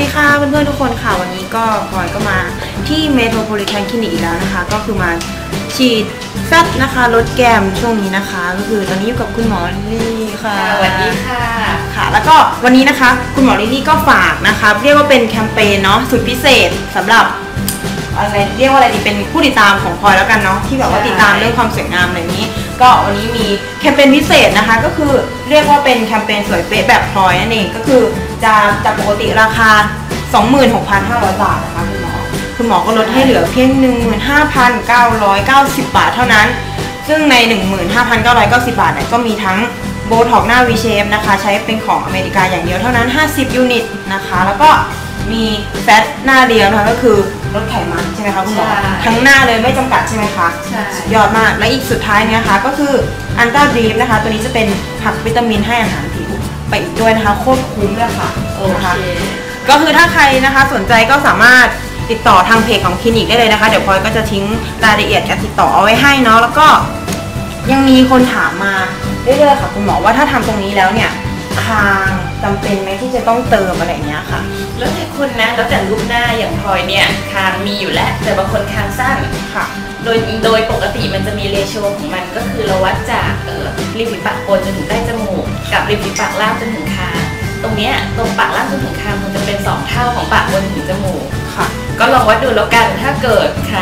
ดีค่ะเพื่อนๆทุกคนค่ะ วันนี้ก็พลอยก็มาที่เมโทรโพลิแทนคลินิกอีกแล้วนะคะ ก็คือมาฉีดแฟตนะคะลดแกมช่วงนี้นะคะ ก็คือตอนนี้อยู่กับคุณหมอลิลลี่ค่ะสวัสดีค่ะค่ะ แล้วก็วันนี้นะคะ คุณหมอลิลลี่ก็ฝากนะคะ เรียกว่าเป็นแคมเปญเนาะสุดพิเศษสำหรับ อะไรเรียกว่าอะไรดีเป็นผู้ติดตามของพลอยแล้วกันเนาะที่แบบว่าใช่ติดตามเรื่องความสวยงามอะไรนี้ ก็วันนี้มีแคมเปญพิเศษนะคะ ก็คือเรียกว่าเป็นแคมเปญสวยเป๊ะแบบพลอยนั่นเองก็คือจะจากปกติราคา 26,500 บาทนะคะคุณหมอคุณหมอก็ลดให้เหลือเพียง 15,990 บาทเท่านั้น ซึ่งใน 15,990 บาทเนี่ยก็มีทั้งโบท็อกหน้า V shape นะคะ ใช้เป็นของอเมริกาอย่างเดียวเท่านั้น 50 ยูนิตนะคะ แล้วก็มีแฟตหน้าเดียวนะคะก็คือ ลดไขมันใช่ไหมคะคุณหมอใช่ทั้งหน้าเลยไม่จำกัดใช่ไหมคะใช่สุดยอดมากและอีกสุดท้ายเนี่ยนะคะก็คืออันต้าดรีฟนะคะ ตัวนี้จะเป็นผักวิตามินให้อาหารผิวไปอีกด้วยนะคะโคตรคุ้มเลยค่ะโอนะเคคะก็คือถ้าใครนะคะสนใจก็สามารถติดต่อทางเพจของคลินิกได้เลยนะคะ เดี๋ยวพลอยก็จะทิ้งรายละเอียดการติดต่อเอาไว้ให้เนาะแล้วก็ยังมีคนถามมาเรื่อยๆค่ะคุณหมอว่าถ้าทำตรงนี้แล้วเนี่ย คางจำเป็นไหมที่จะต้องเติมอะไรอย่างเงี้ยค่ะ แล้วแต่คนนะแล้วแต่รูปหน้าอย่างพลอยเนี่ยคางมีอยู่แล้ว แต่บางคนคางสั้นค่ะ โดยโดยปกติมันจะมีเรโชของมันก็คือเราวัดจากเอ่อริมฝีปากบนจนถึงใต้จมูกกับริมฝีปากล่างจนถึงคางตรงเนี้ยตรงปากล่างจนถึงคางมันจะเป็นสองเท่าของปากบนถึงจมูกค่ะ ก็ลองวัดดูแล้วกันถ้าเกิดใคร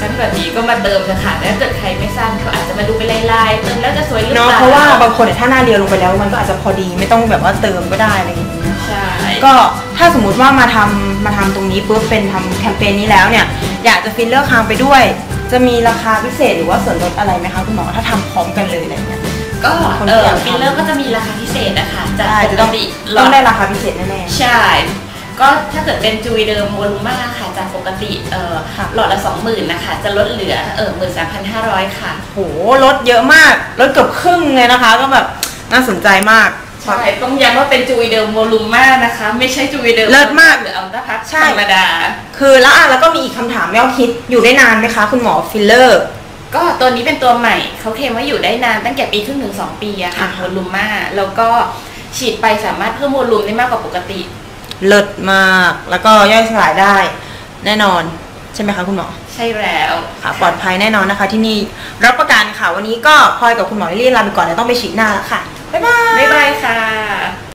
สั้นแบบนี้ก็มาเติมนะคะแต่ถ้าเกิดใครไม่สั้นเขาอาจจะ มาดูเป็นลายๆเติมแล้วจะสวยหรือเปเนาะล่าเพราะว่าบางคนเนี่ยถ้าหน้าเรียวลงไปแล้วมันก็อาจจะพอดีไม่ต้องแบบว่าเติมก็ได้อะไรอย่างเงี้ย ใช่ก็ถ้าสมมุติว่ามาทำมาทำตรงนี้ปุ๊บเป็นทำแคมเปญนี้แล้วเนี่ย อยากจะฟิลเลอร์คางไปด้วย จะมีราคาพิเศษหรือว่าส่วนลดอะไรไหมคะคุณหมอถ้าทำพร้อมกันเลยอะไรเงี้ย ก็คนเอที่ออยากทำ ฟิลเลอร์ก็จะมีราคาพิเศษนะคะจากใช่ปจะกต้องติต้องได้ราคาพิเศษแน่ใช่ ก็ถ้าเกิดเป็นจุยเดิมวอลูมาค่ะจากปกติเออค่ะหลอดละสองหมื่นนะคะจะลดเหลือเออหมื่นสามพันห้าร้อยค่ะๆโหลดเยอะมากลดเกือบครึ่งเลยนะคะ ก็แบบน่าสนใจมากใช่ต้องย้ำว่าเป็นจุยเดิมวอลูมานะคะ ไม่ใช่จุยเดิมเลิศมากหรืออัลตราพัทใช่ธรรมดา คือแล้วอะแล้วก็มีอีกคำถามไม่เอาคิดอยู่ได้นานไหมคะ คุณหมอฟิลเลอร์ ก็ตัวนี้เป็นตัวใหม่เขาเคลมว่าอยู่ได้นานตั้งแต่ปีครึ่งถึงสองปีอะค่ะอ่าวอลูมาแล้วก็ฉีดไปสามารถเพิ่มวอลูมได้มากกว่าปกติ เลิศมาก แล้วก็ย่อยสลายได้แน่นอน ใช่ไหมคะคุณหมอ ใช่แล้วค่ะปลอดภัยแน่นอนนะคะ ที่นี่รับประกันค่ะ วันนี้ก็พลอยกับคุณหมอลิลลี่ลาไปก่อนเดี๋ยวต้องไปฉีดหน้าแล้วค่ะ บ๊ายบาย บ๊ายบายค่ะ